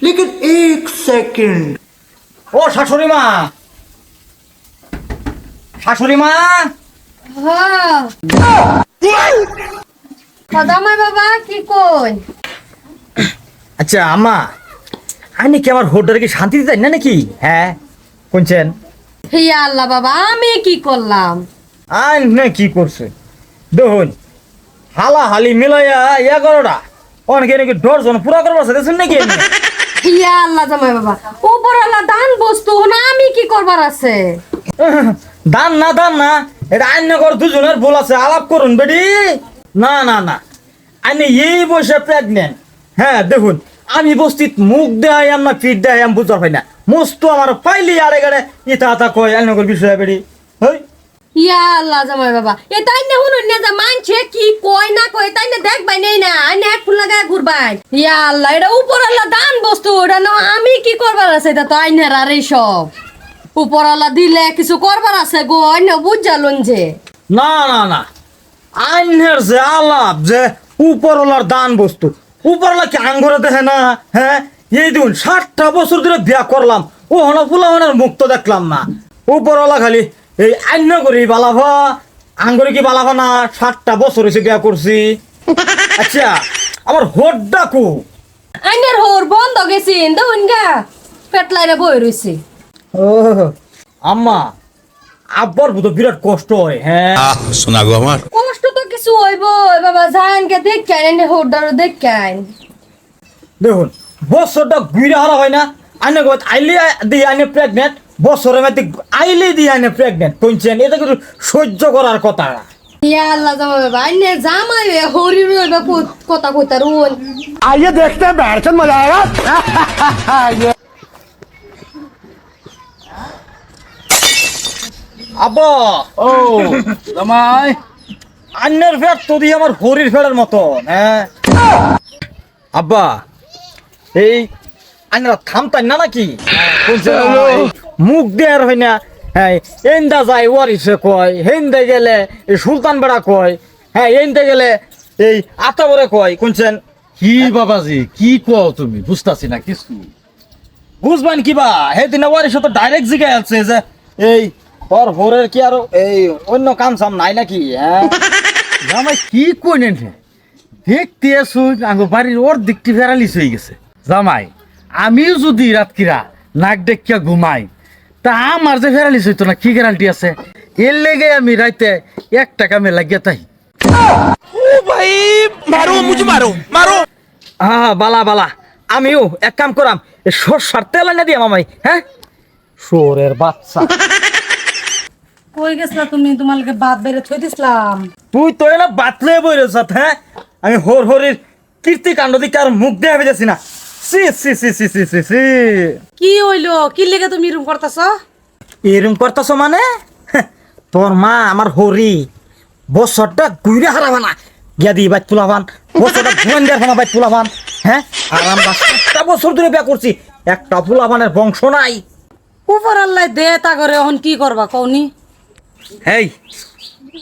लेकिन एक सेकंड ও শাশুড়ি মা শাশুড়ি মা সদামাই বাবা কি কই আচ্ছা আম্মা আইনি কি আমার হোটেলে কি শান্তি দিতেন না নাকি হ্যাঁ কোনছেন হিয়া আল্লাহ বাবা আমি কি করলাম আইন না কি করছে দেখুন হালা হালি মিলাইয়া এগারোটা অনেকে নাকি ডরজন পুরা করবার দেখছেন নাকি হিয়া আল্লাহ জামাই বাবা। উপর আল্লাহ দান বস্তু, না আমি কি করবার আছে? দান না দান না, এটা আইন কর দুজনের ভুল আছে, আলাপ করুন বেডি না না না আইনে এই বসে প্রেগনেন্ট হ্যাঁ দেখুন, আমি বস্তিত মুখ দেয়াম না ফিট দেয়াম বুঝতে পাই না। মস্ত আমার পাইলি আড়ে গাড়ে, ইতা আতা কয় আইন কর বিষয় বেডি হই। জামাই বাবা। এ তাই না যা মানছে কি না তাই না দেখবাই নেই না এক ফুল লাগায় ঘুরবাই। এটা উপর আল্লাহ দান বস্তু, এটা না আমি কি করবার আছে, এটা তো আইনের আর এই সব। উপর আল্লাহ দিলে কিছু করবার আছে গো, আইনে বুঝালুন যে। না না না। আইনের যে আলাপ, যে উপরওয়ালার দান বস্তু, উপরওয়ালা কি আঙ্গুরে দেখে না? হ্যাঁ? এই দেখুন, ষাটটা বছর ধরে বিয়া করলাম ও হনা ফুলাহনের মুক্ত দেখলাম না। উপরওয়ালা খালি এই আইন করি বালাভা আঙ্গুরে কি বালাভা না? ষাটটা বছর হয়েছে বিয়া করছি। আচ্ছা আমার হোট ডাকু আইনের হোর বন্ধ গেছিন দেখুন গা। পেটলাইরে বই রইছে। ও আম্মা আব্বার বুধ বিরাট কষ্ট হয় হ্যাঁ? আহ শোনা গো আমার। কষ্ট তো কিছু হইব বাবা জান কে দেখ কেন হোর দারো দেখ কেন দেখুন বছরটা ঘুরে হারা হয় না। আইনে কত আইলে দিয়ে আইনে প্রেগনেন্ট বছরের মধ্যে আইলে দিয়ে আনে প্রেগনেন্ট কইছেন এটা কিন্তু সহ্য করার কথা। আইনে কথা আব্বা আমার হরির ফ্যাটের মতো হ্যাঁ? আব্বা এই আন্নারা থামতেন না নাকি? হ্যাঁ। মুখ দেয়ার হয় না হ্যাঁ এন্দা যায়, ওয়ারিসে কয়, হেন্দে গেলে এই সুলতান বেড়া কয় হ্যাঁ এনতে গেলে এই আতাবরে কয় কোনছেন কি বাবাজি, কি কও তুমি? বুঝতাছি না কিছু। বুঝবেন কি কিবা সেদিন ওয়ারিস তো ডাইরেক্ট জিগাই আছে যে, এই, তোর ভোরের কি আর, এই, অন্য কাম সাম নাই নাকি? হ্যাঁ। জামাই, কি কইনেন হে? দেখতে আসু আঙ্গ বাড়ির ওর দিকটি ফেরালিস হয়ে গেছে। জামাই, আমিও যদি রাতকিরা নাক ডেকিয়া ঘুমাই। তা আমার যে ফেরালিস হইতো না কি গ্যারান্টি আছে? এর লেগে আমি রাইতে এক টাকা মে লাগিয়া তাই মারো মুঝে মারো মারো। হ্যাঁ বালা বালা। আমিও এক কাম করাম এ সর্ষার তেল এনে দিয়ে মামাই হ্যাঁ? সোরের বাচ্চা। কই গেছলা তুমি? তোমালকে বাদ বেড়ে থই দিছিলাম। তুই তো এনে বাতলে বইরেছ হ্যাঁ? আমি হর হরির কীর্তি কাণ্ড দিকে আর মুখ দেয়া যাচ্ছি না। সি সি সি সি সি সি সি। কি হইল? কি লেগে তুমি এরকম করতেছ? এরম করতেছ মানে? তোর মা আমার হরি। বছরটা গুইরে হারাবা না। গিয়া দি বাইত তুলাবান বছরটা দেওয়ার ফানা বাইত তুলাবান হ্যাঁ আর আমরা সাতটা বছর ধরে বিয়া করছি। একটা ফুলাবানের বংশ নাই। উপর আল্লাহ দে তা করে এখন কি করবা কওনি? এই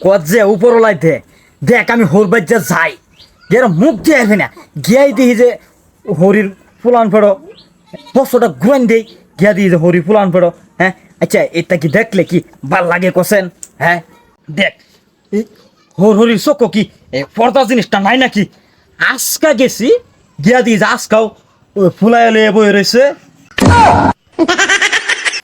কত যে উপরলাই দে। দেখ আমি হর বাজ্যা যাই। গের মুখ দিয়ে আসবে না। গিয়াই দিই যে হরির ফুলান ফেড়ো। বছরটা ঘুরান দেই, গিয়া দিয়ে হরি ফুলান ফেড়ো হ্যাঁ? আচ্ছা এটা কি দেখলে কি ভালো লাগে কোসেন? হ্যাঁ? দেখ হর হরি চোখ কি? পর্দা জিনিসটা নাই নাকি? আজকা গেছি, গিয়া দিয়ে আজকাও ফুলাই লয়ে বই রয়েছে